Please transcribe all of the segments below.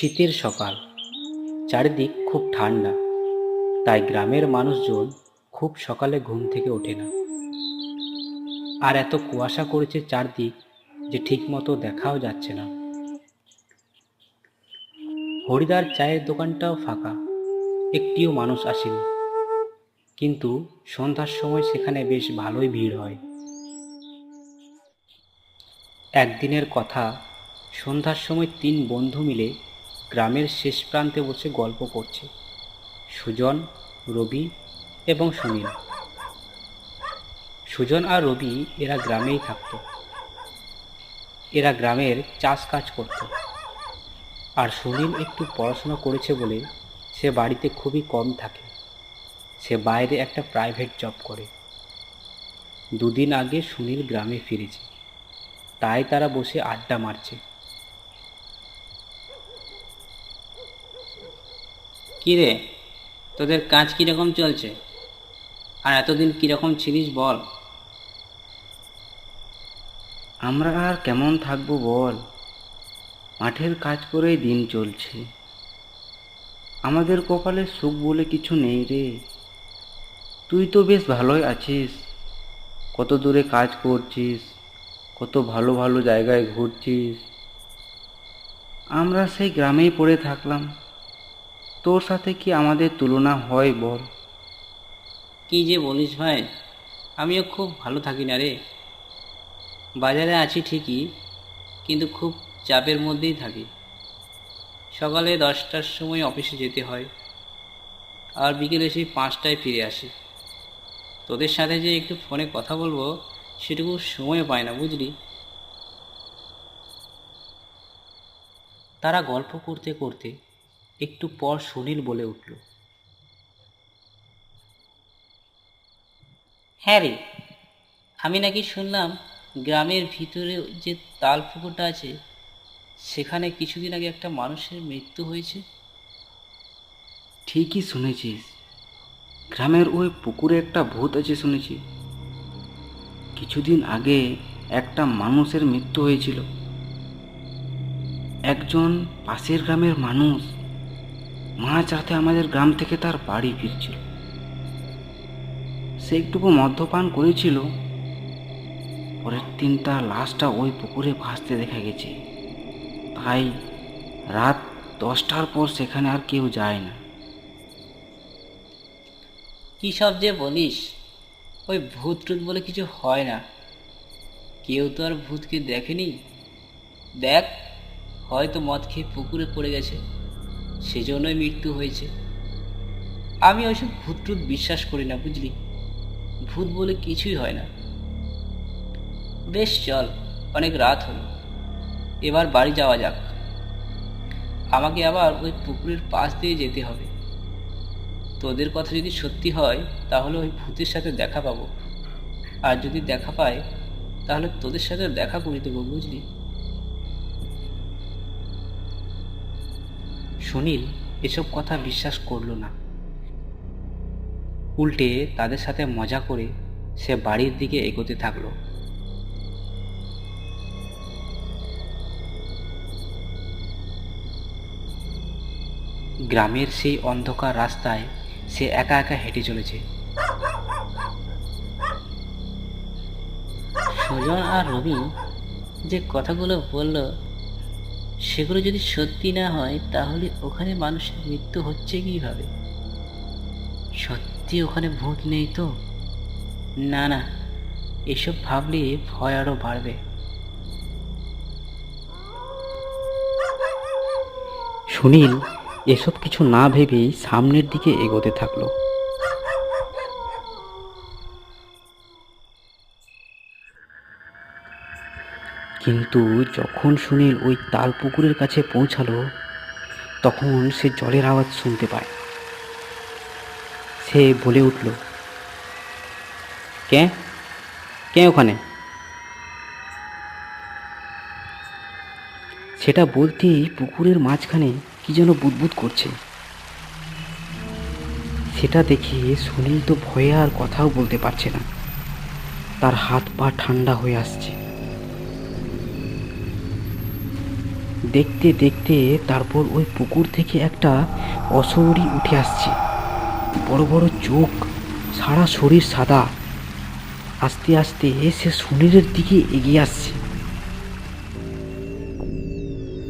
শীতের সকাল। চারিদিক খুব ঠান্ডা। তাই গ্রামের মানুষজন খুব সকালে ঘুম থেকে ওঠে না। আর এত কুয়াশা করেছে চারদিক যে ঠিকমতো দেখাও যাচ্ছে না। হরিদার চায়ের দোকানটাও ফাঁকা। একটিও মানুষ আসেনি। কিন্তু সন্ধ্যার সময় সেখানে বেশ ভালোই ভিড় হয়। একদিনের কথা, সন্ধ্যার সময় তিন বন্ধু মিলে গ্রামের শেষ প্রান্তে বসে গল্প করছে সুজন, রবি এবং সুনীল। সুজন আর রবি এরা গ্রামেই থাকতো। এরা গ্রামের চাষ কাজ করত। আর সুনীল একটু পড়াশোনা করেছে বলে সে বাড়িতে খুবই কম থাকে। সে বাইরে একটা প্রাইভেট জব করে। দুদিন আগে সুনীল গ্রামে ফিরেছে। তাই তারা বসে আড্ডা মারছে। কী রে? তোদের কাজ কীরকম চলছে? আর এতদিন কীরকম ছিলিস বল। আমরা আর কেমন থাকব বল? মাঠের কাজ করেই দিন চলছে। আমাদের কপালে সুখ বলে কিছু নেই রে। তুই তো বেশ ভালোই আছিস। কত দূরে কাজ করছিস, কত ভালো ভালো জায়গায় ঘুরছিস। আমরা সেই গ্রামেই পড়ে থাকলাম। তোর সাথে কি আমাদের তুলনা হয় বল? কী যে বলিস ভাই, আমিও খুব ভালো থাকি না রে। বাজারে আছি ঠিকই, কিন্তু খুব চাপের মধ্যেই থাকি। সকালে দশটার সময় অফিসে যেতে হয়, আর বিকেলে সেই পাঁচটায় ফিরে আসি। তোদের সাথে যে একটু ফোনে কথা বলব, সেটুকু সময় পায় না, বুঝলি? তারা গল্প করতে করতে একটু পর সুনীল বলে উঠল হ্যাঁ রে, আমি নাকি শুনলাম গ্রামের ভিতরে যে তাল পুকুরটা আছে, সেখানে কিছুদিন আগে একটা মানুষের মৃত্যু হয়েছে? ঠিকই শুনেছিস। গ্রামের ওই পুকুরে একটা ভূত আছে শুনেছি। কিছুদিন আগে একটা মানুষের মৃত্যু হয়েছিল। একজন পাশের গ্রামের মানুষ মাঝ রাতে আমাদের গ্রাম থেকে তার বাড়ি ফিরছিল। সে একটুকু মদ্যপান করেছিল। পরের দিন তার লাশটা ওই পুকুরে ভাসতে দেখা গেছে। তাই রাত দশটার পর সেখানে আর কেউ যায় না। কী সব যে বলিস? ওই ভূত টুত বলে কিছু হয় না। কেউ তো আর ভূতকে দেখেনি। দেখ, হয়তো মদ খেয়ে পুকুরে পড়ে গেছে। সেজন্যই মৃত্যু হয়েছে। আমি ওইসব ভূত টুত বিশ্বাস করি না, বুঝলি? ভূত বলে কিছুই হয় না। বেশ, চল, অনেক রাত হলো। এবার বাড়ি যাওয়া যাক। আমাকে আবার ওই পুকুরের পাশ দিয়ে যেতে হবে। তোদের কথা যদি সত্যি হয়, তাহলে ওই ভূতের সাথে দেখা পাবো। আর যদি দেখা পাই, তাহলে তোদের সাথে দেখা করে দেবো, বুঝলি? সুনীল এসব কথা বিশ্বাস করল না। উল্টে তাদের সাথে মজা করে সে বাড়ির দিকে এগোতে থাকল। গ্রামের সেই অন্ধকার রাস্তায় সে একা একা হেঁটে চলেছে। সুজন আর রবি যে কথাগুলো বলল সেগুলো যদি সত্যি না হয়, তাহলে ওখানে মানুষের মৃত্যু হচ্ছে কীভাবে? সত্যি ওখানে ভূত নেই তো? না না, এসব ভাবলে ভয় আরও বাড়বে। সুনীল, এসব কিছু না ভেবেই সামনের দিকে এগোতে থাকল। কিন্তু যখন সুনীল ওই তাল পুকুরের কাছে পৌঁছালো, তখন সে জলের আওয়াজ শুনতে পায়। সে বলে উঠল, কে? কে ওখানে? সেটা বলতেই পুকুরের মাঝখানে কি যেন বুদবুদ করছে। সেটা দেখে সুনীল তো ভয়ে আর কথাও বলতে পারছে না। তার হাত পা ঠান্ডা হয়ে আসছে। দেখতে দেখতে তারপর ওই পুকুর থেকে একটা অশরী উঠে আসছে। বড় বড় চোখ, সারা শরীর সাদা। আস্তে আস্তে সে সুনীলের দিকে এগিয়ে আসছে।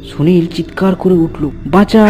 সুনীল চিৎকার করে উঠল, বাঁচা!